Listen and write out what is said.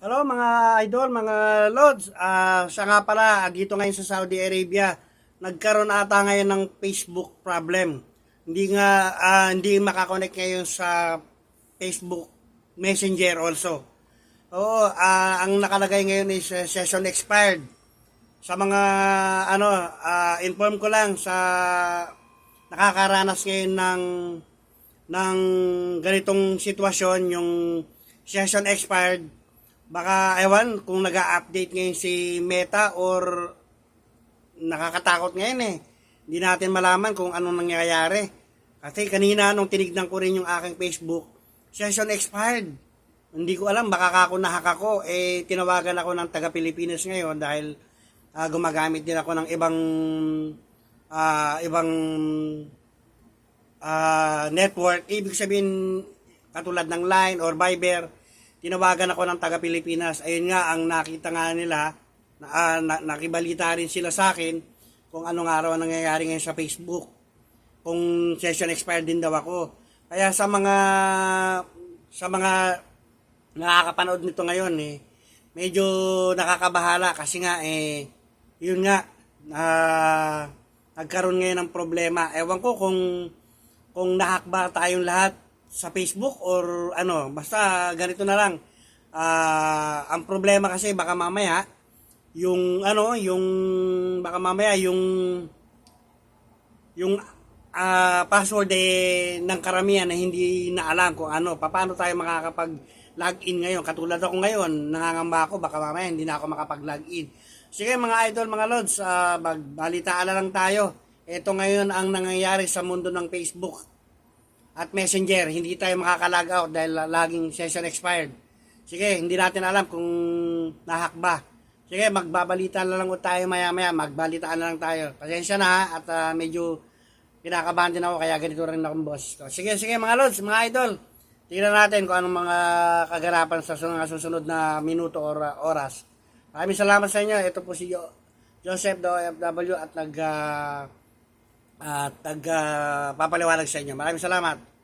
Hello mga idol, mga lods. Ah, siya nga pala, dito ngayon sa Saudi Arabia, nagkaroon ata ngayon ng Facebook problem. Hindi nga, ah, hindi makakonect ngayon sa Facebook Messenger also. Oo, ah, ang nakalagay ngayon is uh, session expired. Sa mga, ano, ah, inform ko lang sa nakakaranas ngayon ng ng ganitong sitwasyon, yung session expired, baka ewan kung nag update ngayon si Meta or nakakatakot ngayon eh. Hindi natin malaman kung anong nangyayari. Kasi kanina nung tinignan ko rin yung aking Facebook, session expired. Hindi ko alam, baka ako nahack ako, eh tinawagan ako ng taga Pilipinas ngayon dahil ah, gumagamit din ako ng ibang ah, ibang ah, network. Ibig sabihin, katulad ng Line or Viber, tinawagan ako ng taga Pilipinas. Ayun nga, ang nakita nga nila, na, ah, na- nakibalita rin sila sa akin kung anong araw ang nangyayari ngayon sa Facebook. Kung session expired din daw ako. Kaya sa mga sa mga nakakapanood nito ngayon eh, medyo nakakabahala kasi nga eh, yun nga, ah, nagkaroon ngayon ng problema. Ewan ko kung kung nahack ba tayong lahat sa Facebook or ano, basta ganito na lang. Ah, ang problema kasi baka mamaya yung ano, yung baka mamaya yung yung ah, password eh, ng karamihan na hindi na alam kung ano, paano tayo makakapag login ngayon. Katulad ako ngayon, nangangamba ako, baka mamaya hindi na ako makapag-login. Sige mga idol, mga lods, uh, magbalitaan na lang tayo. Ito ngayon ang nangyayari sa mundo ng Facebook at Messenger. Hindi tayo makaka-log out dahil laging session expired. Sige, hindi natin alam kung nahack ba. Sige, magbabalita na lang tayo maya-maya. Magbalitaan na lang tayo. Pasensya na ha, at ah, medyo kinakabahan din ako kaya ganito rin akong boss. ko. Sige, sige mga lods, mga idol. Tingnan natin kung anong mga kaganapan sa sunod, susunod na minuto or ah, oras. Maraming salamat sa inyo. Ito po si Jo- Joseph OFW at nag ah, at nag ah, papaliwanag sa inyo. Maraming salamat.